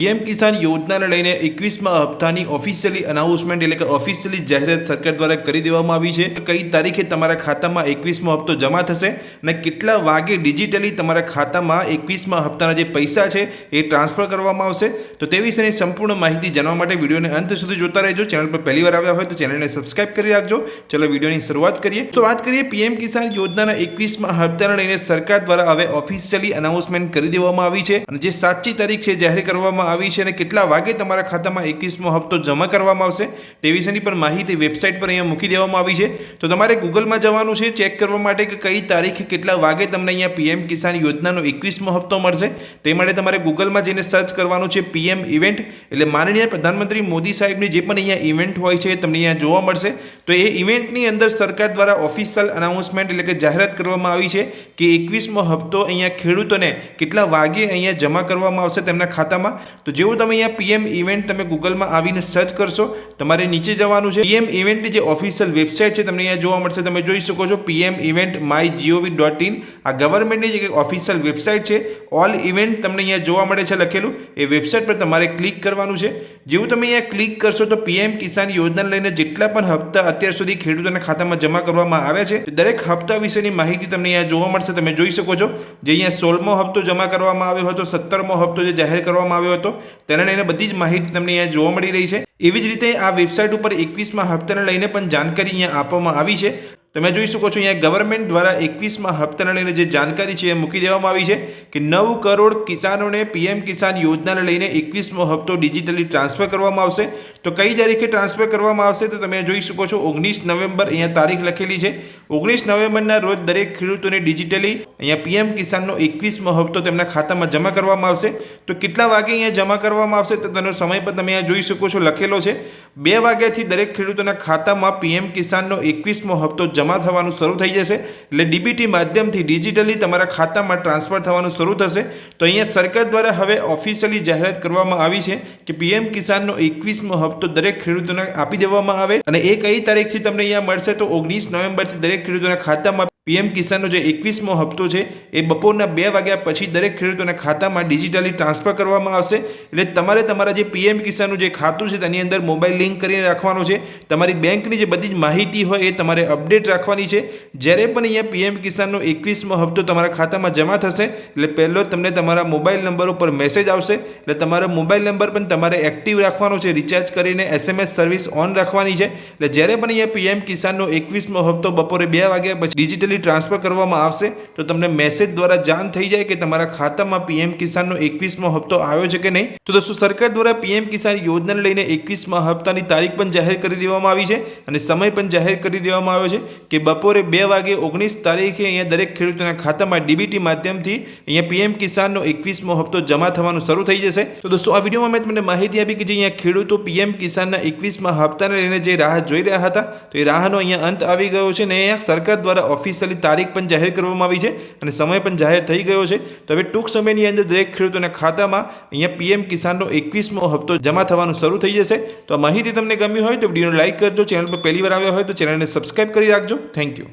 PM કિસાન યોજનાને લઈને એકવીસમાં હપ્તાની ઓફિશિયલી અનાઉન્સમેન્ટ એટલે કે ઓફિશિયલી જાહેરાત સરકાર દ્વારા કરી દેવામાં આવી છે. કઈ તારીખે તમારા ખાતામાં એકવીસમો હપ્તો જમા થશે અને કેટલા વાગે ડિજિટલી તમારા ખાતામાં એકવીસમાં હપ્તાના જે પૈસા છે એ ટ્રાન્સફર કરવામાં આવશે? તો તે વિશેની સંપૂર્ણ માહિતી જાણવા માટે વિડીયોને અંત સુધી જોતા રહેજો. ચેનલ પર પહેલી વાર આવ્યા હોય તો ચેનલને સબસ્ક્રાઇબ કરી રાખજો. ચલો વિડીયોની શરૂઆત કરીએ. તો વાત કરીએ પીએમ કિસાન યોજનાના એકવીસમાં હપ્તાને લઈને સરકાર દ્વારા હવે ઓફિશિયલી અનાઉન્સમેન્ટ કરી દેવામાં આવી છે. અને જે સાચી તારીખ છે જાહેર કરવામાં આવી છે અને કેટલા વાગે તમારા ખાતામાં એકવીસમો હપ્તો જમા કરવામાં આવશે તે વિશેની પણ માહિતી વેબસાઇટ પર અહીંયા મૂકી દેવામાં આવી છે. તો તમારે ગૂગલમાં જવાનું છે, ચેક કરવા માટે કે કઈ તારીખે કેટલા વાગે તમને અહીંયા પીએમ કિસાન યોજનાનો એકવીસમો હપ્તો મળશે. તે માટે તમારે ગૂગલમાં જઈને સર્ચ કરવાનું છે પીએમ ઇવેન્ટ. એટલે માનનીય પ્રધાનમંત્રી મોદી સાહેબની જે પણ અહીંયા ઇવેન્ટ હોય છે તમને અહીંયા જોવા મળશે. તો એ ઇવેન્ટની અંદર સરકાર દ્વારા ઓફિશિયલ અનાઉન્સમેન્ટ એટલે કે જાહેરાત કરવામાં આવી છે કે એકવીસમો હપ્તો અહીંયા ખેડૂતોને કેટલા વાગે અહીંયા જમા કરવામાં આવશે તેમના ખાતામાં. તો જેવું તમે અહીંયા પીએમ ઇવેન્ટ તમે ગૂગલમાં આવીને સર્ચ કરશો, તમારે નીચે જવાનું છે. પીએમ ઇવેન્ટની જે ઓફિશિયલ વેબસાઇટ છે, તમને અહીંયા જોવા મળશે. તમે જોઈ શકો છો PM event my G O V dot in આ ગવર્મેન્ટની જે ઓફિશિયલ વેબસાઇટ છે ઓલ ઇવેન્ટ તમને અહીંયા જોવા મળે છે લખેલું. એ વેબસાઇટ પર તમારે ક્લિક કરવાનું છે. જેવું તમે અહીંયા ક્લિક કરશો તો પીએમ કિસાન યોજનાને લઈને જેટલા પણ હપ્તા અત્યાર સુધી ખેડૂતોના ખાતામાં જમા કરવામાં આવ્યા છે, દરેક હપ્તા વિશેની માહિતી તમને અહીંયા જોવા મળશે. તમે જોઈ શકો છો, જે અહીંયા સોળમો હપ્તો જમા કરવામાં આવ્યો હતો, સત્તરમો હપ્તો જે જાહેર કરવામાં આવ્યો હતો તેને લઈને બધી જ માહિતી તમને અહીંયા જોવા મળી રહી છે. એવી જ રીતે આ વેબસાઇટ ઉપર એકવીસમાં હપ્તાને લઈને પણ જાણકારી અહીંયા આપવામાં આવી છે. તમે જોઈ શકો છો અહીંયા ગવર્મેન્ટ દ્વારા એકવીસમાં હપ્તાને લઈને જે જાણકારી છે એ મૂકી દેવામાં આવી છે કે નવ કરોડ કિસાનોને પીએમ કિસાન યોજનાને લઈને એકવીસમો હપ્તો ડિજિટલી ટ્રાન્સફર કરવામાં આવશે. તો કઈ તારીખે ટ્રાન્સફર કરવામાં આવશે તો તમે જોઈ શકો છો. ઓગણીસ નવેમ્બર અહીંયા તારીખ લખેલી છે. ઓગણીસ નવેમ્બરના રોજ દરેક ખેડૂતોને ડિજિટલી અહીંયા પીએમ કિસાનનો એકવીસમો હપ્તો તેમના ખાતામાં જમા કરવામાં આવશે. તો કેટલા વાગે અહીંયા જમા કરવામાં આવશે તો તેનો સમય પણ તમે અહીંયા જોઈ શકો છો લખેલો છે. બે વાગ્યાથી દરેક ખેડૂતોના ખાતામાં પીએમ કિસાનનો એકવીસમો હપ્તો જમા થવાનું શરૂ થઈ જશે. એટલે ડીબીટી માધ્યમથી ડિજિટલી તમારા ખાતામાં ટ્રાન્સફર થવાનું શરૂ થશે. તો અહીંયા સરકાર દ્વારા હવે ઓફિશિયલી જાહેરાત કરવામાં આવી છે કે પીએમ કિસાનનો એકવીસમો હપ્તો દરેક ખેડૂતોને આપી દેવામાં આવે. અને એ કઈ તારીખથી તમને અહીંયા મળશે તો ઓગણીસ નવેમ્બરથી દરેક ખેડૂતોના ખાતામાં પીએમ કિસાનનો જે એકવીસમો હપ્તો છે, એ બપોરના બે વાગ્યા પછી દરેક ખેડૂતોના ખાતામાં ડિજિટલી ટ્રાન્સફર કરવામાં આવશે. એટલે તમારે તમારા જે પીએમ કિસાનનું જે ખાતું છે, તેની અંદર મોબાઈલ લિંક કરીને રાખવાનો છે. તમારી બેંકની જે બધી જ માહિતી હોય, એ તમારે અપડેટ રાખવાની છે. જ્યારે પણ અહીંયા પીએમ કિસાનનો એકવીસમો હપ્તો તમારા ખાતામાં જમા થશે, એટલે પહેલો તમને તમારા મોબાઈલ નંબર ઉપર મેસેજ આવશે. એટલે તમારો મોબાઈલ નંબર પણ તમારે એક્ટિવ રાખવાનો છે, રિચાર્જ કરીને એસએમએસ સર્વિસ ઓન રાખવાની છે. એટલે જ્યારે પણ અહીંયા પીએમ કિસાનનો એકવીસમો હપ્તો બપોરે બે વાગ્યા પછી ડિજિટલી ટ્રાન્સફર કરવામાં આવશે, તો તમને મેસેજ દ્વારા જાણ થઈ જાય કે તમારા ખાતામાં પીએમ કિસાનનો એકવીસમો હપ્તો આવ્યો છે કે નહીં? તો દોસ્તો, સરકાર દ્વારા પીએમ કિસાન યોજનાને લઈને એકવીસમાં હપ્તાની તારીખ પણ જાહેર કરી દેવામાં આવી છે અને સમય પણ જાહેર કરી દેવામાં આવ્યો છે કે બપોરે બે વાગે ઓગણીસ તારીખે અહીંયા દરેક ખેડૂતોના ખાતામાં ડીબીટી માધ્યમથી અહીંયા પીએમ કિસાનનો એકવીસમો હપ્તો જમા થવાનું શરૂ થઈ જશે. તો દોસ્તો, આ વિડીયોમાં મેં તમને માહિતી આપી કે જે અહીંયા ખેડૂતો પીએમ કિસાનના એકવીસમાં હપ્તાને લઈને જે રાહ જોઈ રહ્યા હતા, તો એ રાહનો અહીંયા અંત આવી ગયો છે ને અહીંયા સરકાર દ્વારા ઓફિશિયલી તારીખ પણ જાહેર કરવામાં આવી છે અને સમય પણ જાહેર થઈ ગયો છે. તો હવે ટૂંક સમયની અંદર દરેક ખેડૂતોના ખાતામાં અહીંયા પીએમ કિસાનનો એકવીસમો હપ્તો જમા થવાનું શરૂ થઈ જશે. તો આ માહિતી તમને ગમી હોય તો વિડીયોને લાઇક કરજો, ચેનલ પર પહેલી વાર આવ્યા હોય તો ચેનલને સબસ્ક્રાઇબ કરી રાખજો. Thank you.